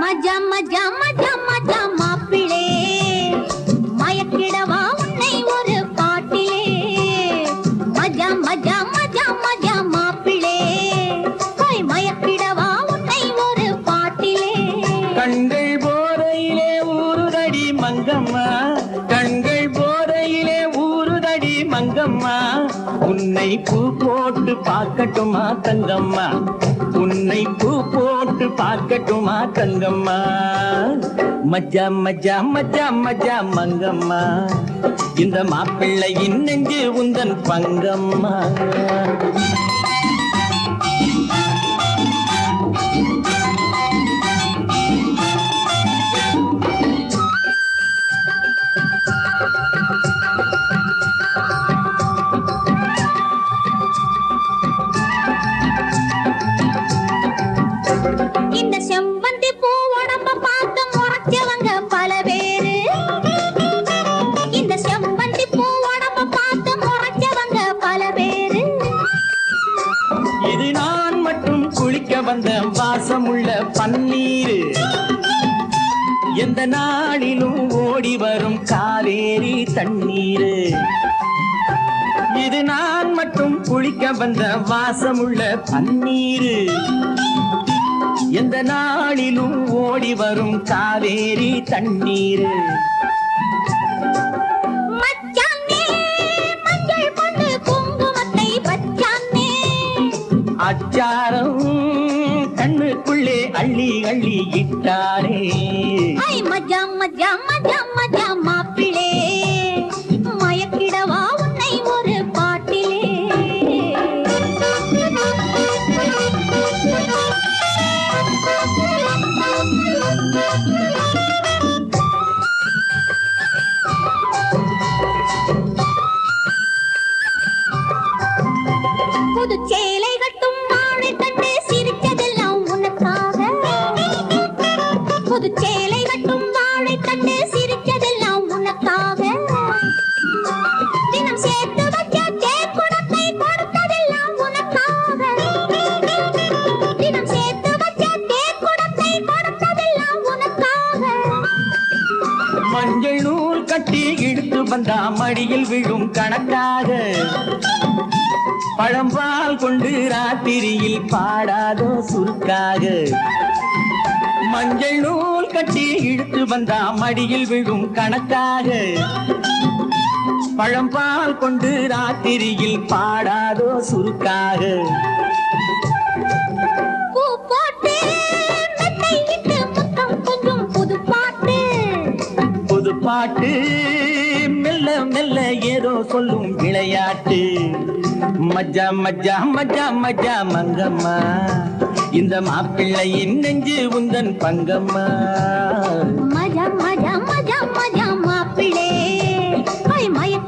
மஜா மஜா மஜா மஜா தங்கம்மா. உன்னை பூ போட்டு பார்க்கட்டுமா தங்கம்மா? உன்னை பூ போட்டு பார்க்கட்டுமா தங்கம்மா? மஜா மஜா மஜா மஜா மங்கம்மா. இந்த மாப்பிள்ளையின் நெஞ்சு உந்தன் பங்கம்மா. வாசமுள்ள பன்னீர். எந்த நாளிலும் ஓடி வரும் காவேரி தண்ணீர். இது நான் மட்டும் குளிக்க வந்த வாசமுள்ள பன்னீர். எந்த நாளிலும் ஓடி வரும் காவேரி தண்ணீர். மச்சானே மஞ்சள் அள்ளி அள்ளி இட்டாரே. ஐ மஜா மஜா மஜா மஜா மாப்பிளே. மயக்கிடவா உன்னை ஒரு பாட்டிலே. புது சேலை கட்டும் வாழை கண்டு சிரித்ததெல்லாம் உனக்காக. தினம் சேர்த்து வச்ச தேக்குடத்தை கொடுத்ததெல்லாம் உனக்காக. தினம் சேர்த்து வச்ச தேக்குடத்தை கொடுத்ததெல்லாம் உனக்காக. மஞ்சள் நூல் கட்டி இழுத்து வந்தா மடியில் விழும் கணக்காக. பழம்பால் கொண்டு ராத்திரியில் பாடாதோ சுருக்காக. மஞ்சள் நூல் கட்டி இழுத்து வந்தா மடியில் விழும் கணக்காக. பழம்பால் கொண்டு ராத்திரியில் பாடாதோ சுருக்காக. புது பாட்டு புது பாட்டு மெல்ல மெல்ல ஏதோ சொல்லும் விளையாட்டு. மஜா மஜா மஜா மஜா மங்கம்மா. இந்த மாப்பிள்ளையின் நெஞ்சு உந்தன் பங்கம்மா. மஜா மஜா மஜா மஜா மாப்பிள்ளே. மயக்க